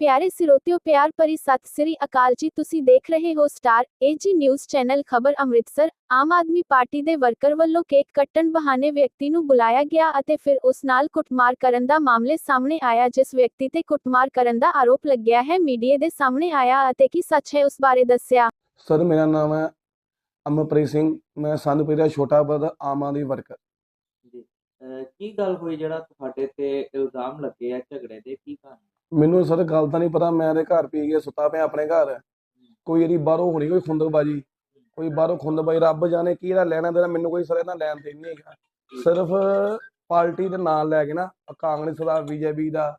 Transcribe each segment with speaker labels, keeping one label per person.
Speaker 1: ਪਿਆਰੇ ਸਿਰੋਤਿਓ ਪਿਆਰ ਭਰੀ ਸਤਿ ਸ੍ਰੀ ਅਕਾਲ ਜੀ। ਤੁਸੀਂ ਦੇਖ ਰਹੇ ਹੋ ਸਟਾਰ ਏਜੀ ਨਿਊਜ਼ ਚੈਨਲ ਖਬਰ ਅੰਮ੍ਰਿਤਸਰ। ਆਮ ਆਦਮੀ ਪਾਰਟੀ ਦੇ ਵਰਕਰ ਵੱਲੋਂ ਕੇਕ ਕੱਟਣ ਬਹਾਨੇ ਵਿਅਕਤੀ ਨੂੰ ਬੁਲਾਇਆ ਗਿਆ ਅਤੇ ਫਿਰ ਉਸ ਨਾਲ ਕੁੱਟਮਾਰ ਕਰਨ ਦਾ ਮਾਮਲੇ ਸਾਹਮਣੇ ਆਇਆ ਜਿਸ ਵਿਅਕਤੀ ਤੇ ਕੁੱਟਮਾਰ ਕਰਨ ਦਾ ਆਰੋਪ ਲੱਗਿਆ ਹੈ। ਮੀਡੀਆ ਦੇ ਸਾਹਮਣੇ ਆਇਆ ਅਤੇ ਕੀ ਸੱਚ ਹੈ ਉਸ ਬਾਰੇ ਦੱਸਿਆ।
Speaker 2: ਸਰ ਮੇਰਾ ਨਾਮ ਹੈ ਅਮਰਪ੍ਰੀਤ ਸਿੰਘ। ਮੈਂ ਸੰਧਪੁਰ ਦਾ ਛੋਟਾ ਬ੍ਰਦਰ ਆਮ ਆਦਮੀ ਵਰਕਰ।
Speaker 3: ਜੀ। ਕੀ ਗੱਲ ਹੋਈ ਜਿਹੜਾ ਤੁਹਾਡੇ ਤੇ ਇਲਜ਼ਾਮ ਲੱਗੇ ਆ ਝਗੜੇ ਦੇ? ਕੀ ਕਾਰਨ?
Speaker 2: ਮੈਨੂੰ ਸਰ ਗੱਲ ਤਾਂ ਨਹੀਂ ਪਤਾ, ਮੈਂ ਤੇ ਘਰ ਪੀ ਕੇ ਸੁੱਤਾ ਪਿਆ ਆਪਣੇ ਘਰ। ਕੋਈ ਇਹਦੀ ਬਾਹਰੋਂ ਹੋਣੀ ਕੋਈ ਖੁੰਦਕਬਾਜੀ। ਕੋਈ ਬਾਹਰੋਂ ਖੁੰਦਕਬਾਜੀ, ਰੱਬ ਜਾਣੇ ਕੀ ਇਹਦਾ ਲੈਣਾ ਦੇਣਾ, ਮੈਨੂੰ ਕੋਈ ਸਰ ਇਹਦਾ ਲੈਣ ਦੇਣ ਨਹੀਂ ਹੈਗਾ। ਸਿਰਫ ਪਾਰਟੀ ਦੇ ਨਾਲ ਲੈ ਕੇ ਨਾ ਕਾਂਗਰਸ ਦਾ, ਬੀਜੇਪੀ ਦਾ,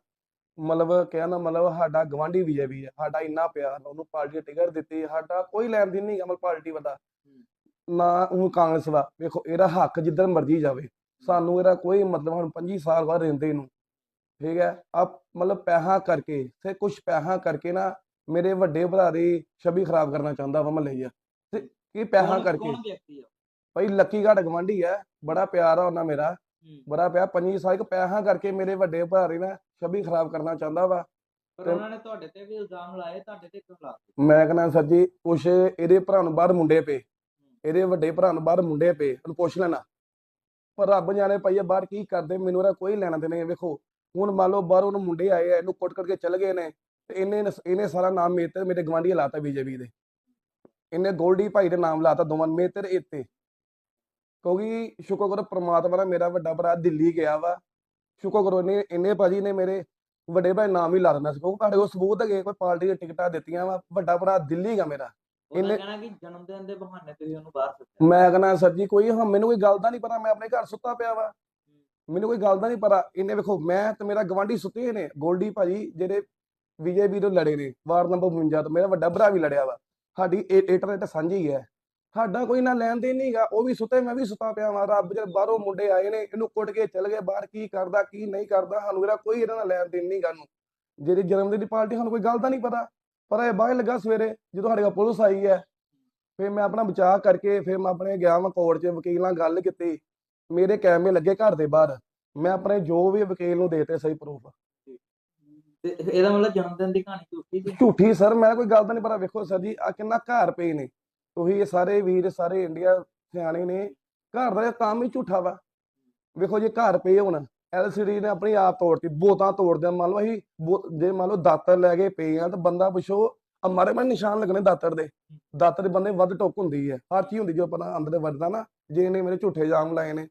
Speaker 2: ਮਤਲਬ ਕਹਿਣ ਦਾ ਮਤਲਬ ਸਾਡਾ ਗਵਾਂਢੀ ਬੀਜੇਪੀ ਹੈ, ਸਾਡਾ ਇੰਨਾ ਪਿਆਰ, ਉਹਨੂੰ ਪਾਰਟੀ ਟਿਕਟ ਦਿੱਤੀ, ਸਾਡਾ ਕੋਈ ਲੈਣ ਦੇਣ ਨਹੀਂ ਹੈਗਾ, ਮਤਲਬ ਪਾਰਟੀ ਵੱਡਾ ਨਾ ਉਹ ਕਾਂਗਰਸ ਦਾ, ਵੇਖੋ ਇਹਦਾ ਹੱਕ ਜਿੱਧਰ ਮਰਜ਼ੀ ਜਾਵੇ, ਸਾਨੂੰ ਇਹਦਾ ਕੋਈ ਮਤਲਬ ਹੁਣ 25 ਸਾਲ ਬਾਅਦ ਰਹਿੰਦੇ ਨੂੰ ਠੀਕ ਹੈ ਆ ਮਤਲਬ ਪੈਸਾ ਕਰਕੇ ਤੇ ਕੁਝ ਪੈਸਾ ਕਰਕੇ ਨਾ ਮੇਰੇ ਵੱਡੇ ਭਰਾ ਦੀ ਛਵੀ ਖਰਾਬ ਕਰਨਾ ਚਾਹੁੰਦਾ ਵਾ ਮਹੱਲੇ 'ਚ। ਤੇ ਕੀ ਪੈਸਾ ਕਰਕੇ ਭਾਈ ਲੱਕੀ ਘਾਟ ਗਵਾਂਢੀ ਹੈ ਬੜਾ ਪਿਆਰ ਆ ਉਹਨਾਂ ਮੇਰਾ। ਬੜਾ ਪਿਆਰ 25 ਸਾਲ ਇੱਕ ਪੈਸਾ ਕਰਕੇ ਮੇਰੇ ਵੱਡੇ ਭਰਾ ਦੀ ਨਾ ਛਵੀ ਖਰਾਬ ਕਰਨਾ ਚਾਹੁੰਦਾ ਵਾ।
Speaker 3: ਪਰ ਉਹਨਾਂ ਨੇ ਤੁਹਾਡੇ ਤੇ ਵੀ ਇਲਜ਼ਾਮ ਲਾਏ ਤੁਹਾਡੇ ਤੇ ਕਿਉਂ ਲਾਏ
Speaker 2: ਮੈਂ ਕਹਿੰਦਾ ਸਰ ਜੀ ਕੁਛ ਇਹਦੇ ਭਰਾ ਨੂੰ ਬਾਹਰ ਮੁੰਡੇ ਪਏ ਇਹਦੇ ਵੱਡੇ ਭਰਾ ਨੂੰ ਬਾਹਰ ਮੁੰਡੇ ਪਏ ਉਹਨੂੰ ਪੁੱਛ ਲੈਣਾ। ਪਰ ਰੱਬ ਜਾਣੇ ਪਈਏ ਬਾਹਰ ਕੀ ਕਰਦੇ ਮੈਨੂੰ ਇਹਦਾ ਕੋਈ ਲੈਣਾ ਦੇਣਾ ਨਹੀਂ ਵੇਖੋ। ਹੁਣ ਮੰਨ ਲਓ ਬਾਹਰ ਉਹਨੂੰ ਮੁੰਡੇ ਆਏ ਆ ਇਹਨੂੰ ਕੁੱਟ ਕਰਕੇ ਚਲ ਗਏ ਨੇ ਤੇ ਇਹਨੇ ਇਹਨੇ ਸਾਰਾ ਨਾਮ ਤੇ ਮੇਰੇ ਗਵਾਂਢੀ ਲਾਤਾ ਬੀਜੇਪੀ ਦੇ। ਇਹਨੇ ਗੋਲਡੀ ਭਾਈ ਦੇ ਨਾਮ ਲਾਤਾ ਦੋਵਾਂ ਮੇਰੇ ਤੇ ਤੇ। ਇੱਥੇ ਕਿਉਂਕਿ ਸ਼ੁਕਰ ਕਰੋ ਪ੍ਰਮਾਤਮਾ ਦਾ ਮੇਰਾ ਵੱਡਾ ਭਰਾ ਦਿੱਲੀ ਗਿਆ ਵਾ। ਸ਼ੁਕਰ ਕਰੋ ਇਹਨੇ ਇਹਨੇ ਭਾਜੀ ਨੇ ਮੇਰੇ ਵੱਡੇ ਭਾਈ ਨਾਮ ਹੀ ਲਾ ਦਿੰਦਾ ਸੀ ਕਿਉਂਕਿ ਤੁਹਾਡੇ ਕੋਲ ਸਬੂਤ ਹੈਗੇ ਕੋਈ ਪਾਰਟੀ ਦੀਆਂ ਟਿਕਟਾਂ ਦਿੱਤੀਆਂ ਵਾ ਵੱਡਾ ਭਰਾ ਦਿੱਲੀ ਗਾ ਮੇਰਾ। ਇਹਨੇ-
Speaker 3: ਕਹਿਣਾ ਕਿ ਜਨਮ ਦਿਨ ਦੇ ਬਹਾਨੇ ਤੁਸੀਂ ਉਹਨੂੰ ਬਾਹਰ ਸੱਦਿਆ
Speaker 2: ਮੈਂ ਕਹਿੰਦਾ ਸਰ ਜੀ ਕੋਈ ਹਾਂ ਮੈਨੂੰ ਕੋਈ ਗੱਲ ਦਾ ਨਹੀਂ ਪਤਾ ਮੈਂ ਆਪਣੇ ਘਰ ਸੁੱਤਾ ਪਿਆ ਵਾ। ਮੈਨੂੰ ਕੋਈ ਗੱਲ ਦਾ ਨਹੀਂ ਪਤਾ। ਇਹਨੇ ਵੇਖੋ, ਮੈਂ ਤੇ ਮੇਰਾ ਗਵਾਂਢੀ ਸੁੱਤੇ ਹੋਏ ਨੇ। ਗੋਲਡੀ ਭਾਜੀ ਜਿਹੜੇ ਬੀਜੇਪੀ ਤੋਂ ਲੜੇ ਨੇ, ਵਾਰਡ ਨੰਬਰ 52 ਤੋਂ। ਮੇਰਾ ਵੱਡਾ ਭਰਾ ਵੀ ਲੜਿਆ ਵਾ। ਸਾਡੀ ਇੰਟਰਨੈਟ ਸਾਂਝੀ ਹੈ। ਸਾਡਾ ਕੋਈ ਨਾ ਲੈਣ ਦੇਣ ਨਹੀਂਗਾ ਉਹ ਵੀ ਸੁੱਤੇ, ਮੈਂ ਵੀ ਸੁੱਤਾ ਪਿਆ ਵਾਂ। ਰੱਬ ਜਦ ਬਾਹਰੋਂ ਮੁੰਡੇ ਆਏ ਨੇ, ਇਹਨੂੰ ਕੁੱਟ ਕੇ ਚਲ ਗਏ। ਬਾਹਰ ਕੀ ਕਰਦਾ, ਕੀ ਨਹੀਂ ਕਰਦਾ, ਸਾਨੂੰ ਇਹਦਾ ਕੋਈ ਇਹਨਾਂ ਨਾਲ ਲੈਣ ਦੇਣ ਨਹੀਂ ਗਾ ਨੂੰ। ਜਿਹੜੀ ਜਨਮ ਦਿਨ ਦੀ ਪਾਰਟੀ, ਸਾਨੂੰ ਕੋਈ ਗੱਲ ਦਾ ਨਹੀਂ ਪਤਾ। ਪਰ ਇਹ ਬਾਹਰ ਲੱਗਾ ਸਵੇਰੇ, ਜਦੋਂ ਸਾਡੇ ਕੋਲ ਪੁਲਿਸ ਆਈ ਹੈ, ਫਿਰ ਮੈਂ ਆਪਣਾ ਬਚਾਅ ਕਰਕੇ, ਫਿਰ ਮੈਂ ਆਪਣੇ ਗਿਆ ਮੈਂ ਕੋਰਟ 'ਚ ਵਕੀਲ ਨਾਲ ਗੱਲ ਕੀਤੀ। ਮੇਰੇ ਕੈਮਰੇ ਲੱਗੇ ਘਰ ਦੇ ਬਾਹਰ। ਮੈਂ ਆਪਣੇ ਜੋ ਵੀ ਵਕੀਲ ਨੂੰ ਦੇਤੇ ਸਹੀ ਪ੍ਰੂਫ
Speaker 3: ਤੇ ਇਹਦਾ ਮਤਲਬ ਜਨਮ ਦਿਨ ਦੀ ਕਹਾਣੀ ਝੂਠੀ ਸੀ?
Speaker 2: ਝੂਠੀ ਸਰ ਮੈਂ ਕੋਈ ਗੱਲ ਤਾਂ ਨਹੀਂ ਪਤਾ ਵੇਖੋ ਸਰ ਜੀ ਆ ਕਿੰਨਾ ਘਰ ਪਏ ਨੇ। ਤੁਸੀਂ ਇਹ ਸਾਰੇ ਵੀਰ ਸਾਰੇ ਇੰਡੀਆ ਸਿਆਣੇ ਨੇ ਘਰ ਦਾ ਕੰਮ ਹੀ ਝੂਠਾ ਵਾ। ਵੇਖੋ ਜੇ ਘਰ ਪਏ ਹੁਣ ਐਲਸੀਡੀ ਨੇ ਆਪਣੀ ਆਪ ਤੋੜਤੀ ਬੋਤਾਂ ਤੋੜਦੇ ਮੰਨ ਲਓ ਅਸੀਂ ਜੇ ਮੰਨ ਲਓ ਦਾਤਰ ਲੈ ਕੇ ਪਏ ਆ ਤਾਂ ਬੰਦਾ ਪੁੱਛੋ ਮਾਰੇ ਮਾਰੇ ਨਿਸ਼ਾਨ ਲੱਗਣੇ ਦਾਤਰ ਦੇ। ਦਾਤਰ ਦੇ ਬੰਦੇ ਵੱਧ ਟੁੱਕ ਹੁੰਦੀ ਹੈ ਹਰ ਚੀਜ਼ ਹੁੰਦੀ ਜੋ ਆਪਣਾ ਅੰਦਰ ਵੱਜਦਾ ਨਾ ਜੇ ਇਹਨੇ ਮੇਰੇ ਝੂਠੇ ਇਲਜ਼ਾਮ ਲਾਏ ਨੇ।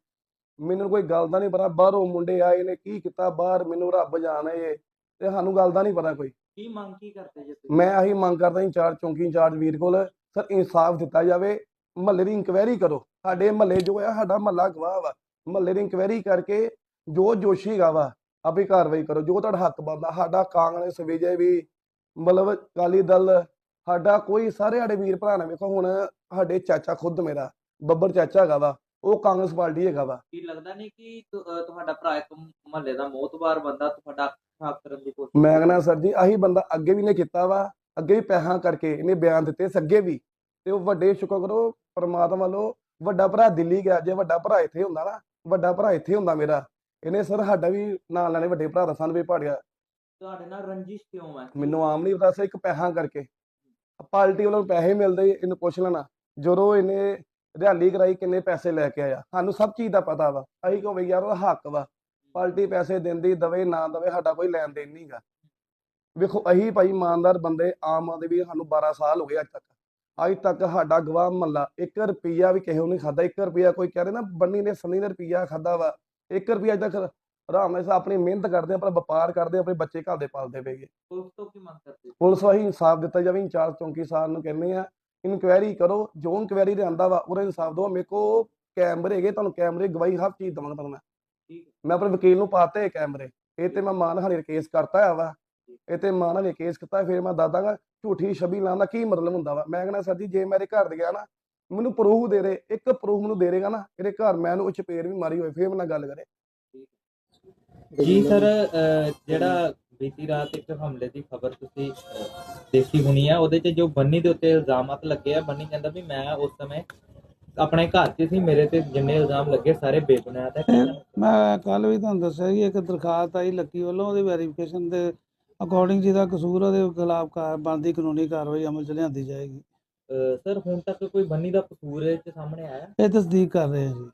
Speaker 2: ਮੈਨੂੰ ਕੋਈ ਗੱਲ ਦਾ ਨਹੀਂ ਪਤਾ ਬਾਹਰੋਂ ਮੁੰਡੇ ਆਏ ਨੇ ਕੀ ਕੀਤਾ ਬਾਹਰ ਮੈਨੂੰ ਰੱਬ ਜਾਣੇ ਤੇ ਸਾਨੂੰ ਗੱਲ ਦਾ ਨਹੀਂ ਪਤਾ ਕੋਈ।
Speaker 3: ਕੀ ਮੰਗ ਕੀ ਕਰਦੇ ਜੇ ਤੁਸੀਂ?
Speaker 2: ਮੈਂ ਆਹੀ ਮੰਗ ਕਰਦਾ ਇੰਚਾਰਜ ਚੌਂਕੀ ਇੰਚਾਰਜ ਵੀਰ ਕੋਲ ਸਰ ਇਨਸਾਫ ਦਿੱਤਾ ਜਾਵੇ ਮਹੱਲੇ ਦੀ ਇਨਕੁਆਇਰੀ ਕਰੋ। ਸਾਡੇ ਮਹੱਲੇ ਜੋ ਹੈ ਸਾਡਾ ਮਹੱਲਾ ਗਵਾਹ ਵਾ। ਮਹੱਲੇ ਦੀ ਇਨਕੁਆਇਰੀ ਕਰਕੇ ਜੋ ਦੋਸ਼ੀ ਗਾ ਵਾ ਆਪਣੀ ਕਾਰਵਾਈ ਕਰੋ। ਜੋ ਤੁਹਾਡਾ ਹੱਕ ਬਣਦਾ ਸਾਡਾ ਕਾਂਗਰਸ ਵਿਜੇ ਵੀ ਮਤਲਬ ਅਕਾਲੀ ਦਲ ਸਾਡਾ ਕੋਈ ਸਾਰੇ ਸਾਡੇ ਵੀਰ ਭਰਾ ਨੇ ਵੇਖੋ ਹੁਣ ਸਾਡੇ ਚਾਚਾ ਖੁਦ ਮੇਰਾ ਬੱਬਰ ਚਾਚਾ ਹੈਗਾ ਵਾ। ਉਹ ਕਾਂਗਰਸ ਪਾਰਟੀ ਹੈਗਾ ਵਾ।
Speaker 3: ਕੀ ਲੱਗਦਾ ਨਹੀਂ ਕਿ ਤੁ- ਅਹ ਤੁਹਾਡਾ ਭਰਾ ਇੱਕ ਮਹੱਲੇ ਦਾ ਮੋਤਬਾਰ ਬੰਦਾ ਤੁਹਾਡਾ ਖਾਕ ਕਰਨ ਦੀ ਕੋਸ਼ਿਸ਼
Speaker 2: ਮੈਂ ਕਹਿੰਦਾ ਸਰ ਜੀ ਆਹੀ ਬੰਦਾ ਅੱਗੇ ਵੀ ਨੇ ਕੀਤਾ ਵਾ ਅੱਗੇ ਵੀ ਪੈਸਾ ਕਰਕੇ ਇਹਨੇ ਬਿਆਨ ਦਿੱਤੇ ਸੀ ਅੱਗੇ ਵੀ। ਤੇ ਉਹ ਵੱਡੇ ਸ਼ੁਕਰ ਕਰੋ ਪਰਮਾਤਮਾ ਵੱਲੋਂ ਵੱਡਾ ਭਰਾ ਦਿੱਲੀ ਗਿਆ ਜੇ ਵੱਡਾ ਭਰਾ ਇੱਥੇ ਹੁੰਦਾ ਨਾ ਵੱਡਾ ਭਰਾ ਇੱਥੇ ਹੁੰਦਾ ਮੇਰਾ। ਇਹਨੇ ਸਰ ਸਾਡਾ ਵੀ ਨਾਂ ਲੈਣੇ ਵੱਡੇ ਭਰਾ ਦਾ ਸਾਨੂੰ ਵੀ ਪਾੜਿਆ।
Speaker 3: ਤੁਹਾਡੇ ਨਾਲ ਰੰਜਿਸ਼ ਕਿਉਂ ਹੈ?
Speaker 2: ਮੈਨੂੰ ਆਮ ਨਹੀਂ ਪਤਾ ਸੀ ਇੱਕ ਪੈਸਾ ਕਰਕੇ। ਪਾਰਟੀ ਵੱਲੋਂ ਪੈਸੇ ਮਿਲਦੇ ਇਹਨੂੰ ਪੁੱਛ ਲੈਣਾ। ਜਦੋਂ ਇਹਨੇ ਰੈਲੀ ਕਰਾਈ ਕਿੰਨੇ ਪੈਸੇ ਲੈ ਕੇ ਆਇਆ। ਸਾਨੂੰ ਸਭ ਚੀਜ਼ ਦਾ ਪਤਾ ਵਾ। ਅਸੀਂ ਕਹੋ ਵੀ ਯਾਰ ਉਹਦਾ ਹੱਕ ਵਾ। ਪਾਰਟੀ ਪੈਸੇ ਦਿੰਦੀ ਦਵੇ ਨਾ ਦਵੇ ਸਾਡਾ ਕੋਈ ਲੈਣ ਦੇਣ ਨਹੀਂਗਾ ਵੇਖੋ ਅਸੀਂ ਭਾਈ ਇਮਾਨਦਾਰ ਬੰਦੇ ਆਮ ਆਦਮੀ ਵੀ ਸਾਨੂੰ 12 ਸਾਲ ਹੋ ਗਏ ਅੱਜ ਤੱਕ। ਅੱਜ ਤੱਕ ਸਾਡਾ ਗਵਾਹ ਮੱਲਾ 1 ਰੁਪਿਆ ਵੀ ਕਿਸੇ ਨੂੰ ਨਹੀਂ ਖਾਦਾ 1 ਰੁਪਿਆ ਕੋਈ ਕਹਿੰਦੇ ਨਾ ਬੰਨੀ ਨੇ ਸੰਨੀ ਨੇ ਰੁਪਿਆ ਖਾਦਾ ਵਾ। 1 ਰੁਪਿਆ ਅੱਜ ਤੱਕ ਆਰਾਮ ਨਾਲ ਆਪਣੀ ਮਿਹਨਤ ਕਰਦੇ ਆਪਣਾ ਵਪਾਰ ਕਰਦੇ ਆਪਣੇ ਬੱਚੇ ਘਰ ਦੇ ਪਾਲਦੇ ਪਏਗੇ
Speaker 3: ਪੁਲਿਸ ਤੋਂ ਕੀ ਮੰਗ ਕਰਦੇ?
Speaker 2: ਪੁਲਿਸ ਵਾਹੀ ਇਨਸਾਫ ਦਿੱਤਾ ਜਾਵੇ ਇੰਚਾਰਜ ਚੌਂਕੀ ਸਾਹਿਬ ਨੂੰ ਕਹਿੰਦੇ ਆ ਇਨਕੁਆਇਰੀ ਕਰੋ ਜੋ ਇਨਕੁਆਇਰੀ ਦੇ ਆਂਦਾ ਵਾ ਉਹਦਾ ਇਨਸਾਫ ਦਿਓ। ਮੇਰੇ ਕੋ ਕੈਮਰੇ ਹੈਗੇ ਤੁਹਾਨੂੰ ਕੈਮਰੇ ਗਵਾਹੀ ਹਰ ਚੀਜ਼ ਦਵਾਂਗਾ ਤੁਹਾਨੂੰ ਮੈਂ। ਮੈਂ ਆਪਣੇ ਵਕੀਲ ਨੂੰ ਪਾਤੇ ਕੈਮਰੇ ਇਹ ਤੇ ਮੈਂ ਮਾਨਹਾਨੀ ਕੇਸ ਕਰਤਾ ਆ ਵਾ। ਇਹ ਤੇ ਮਾਨਹਾਨੀ ਕੇਸ ਕੀਤਾ ਫਿਰ ਮੈਂ ਦੱਸਦਾਗਾ ਝੂਠੀ ਛਬੀ ਲਾਉਣ ਦਾ ਕੀ ਮਤਲਬ ਹੁੰਦਾ ਵਾ? ਮੈਂ ਕਹਿੰਦਾ ਸਰ ਜੀ ਜੇ ਮੇਰੇ ਘਰ ਦੇ ਗਿਆ ਨਾ ਮੈਨੂੰ ਪ੍ਰੂਫ ਦੇ ਦੇ ਇੱਕ ਪ੍ਰੂਫ ਮੈਨੂੰ ਦੇ ਦੇਗਾ ਨਾ ਇਹਦੇ ਘਰ ਮੈਂ ਉਹਨੂੰ ਚਪੇੜ ਵੀ ਮਾਰੀ ਹੋਏ ਫਿਰ ਨਾਲ ਗੱਲ ਕਰੇ।
Speaker 3: ਜੀ ਸਰ ਜਿਹੜਾ ਬੀਤੀ ਰਾਤ ਇੱਕ ਹਮਲੇ ਦੀ ਖਬਰ ਤੁਸੀਂ ਦੇਖੀ ਹੋਣੀ ਹੈ ਉਹਦੇ 'ਚ ਜੋ ਬੰਨੀ ਦੇ ਉੱਤੇ ਇਲਜ਼ਾਮਤ ਲੱਗੇ ਆ ਬੰਨੀ ਕਹਿੰਦਾ ਵੀ ਮੈਂ ਉਸ ਸਮੇਂ ਆਪਣੇ ਘਰ 'ਚ ਸੀ ਮੇਰੇ ਤੇ ਜਿੰਨੇ ਇਲਜ਼ਾਮ ਲੱਗੇ ਸਾਰੇ ਬੇਬੁਨਿਆਦ ਹੈ
Speaker 4: ਮੈਂ ਕੱਲ ਵੀ ਤੁਹਾਨੂੰ ਦੱਸਿਆ ਕਿ ਇੱਕ ਦਰਖਾਸਤ ਆਈ ਲੱਕੀ ਵੱਲੋਂ ਉਹਦੀ ਵੈਰੀਫਿਕੇਸ਼ਨ ਦੇ ਅਕੋਰਡਿੰਗ ਜਿਹਦਾ ਕਸੂਰ ਉਹਦੇ ਖਿਲਾਫ ਕਾਰ ਬਣਦੀ ਕਾਨੂੰਨੀ ਕਾਰਵਾਈ ਅਮਲ ਚ ਲਿਆਂਦੀ ਜਾਏਗੀ।
Speaker 3: ਸਰ ਹੁਣ ਤੱਕ ਕੋਈ ਬੰਨੀ ਦਾ ਕਸੂਰ ਇਹ 'ਚ ਸਾਹਮਣੇ ਆਇਆ?
Speaker 4: ਇਹ ਤਸਦੀਕ ਕਰ ਰਹੇ ਆ ਜੀ।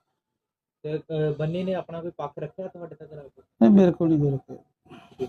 Speaker 3: ਤੇ ਬੰਨੀ ਨੇ ਆਪਣਾ ਕੋਈ ਪੱਖ ਰੱਖਿਆ ਤੁਹਾਡੇ ਤੱਕ
Speaker 4: ਨਹੀਂ ਮੇਰੇ ਕੋਲ ਨਹੀਂ ਕੋਈ ਰੁਕਿਆ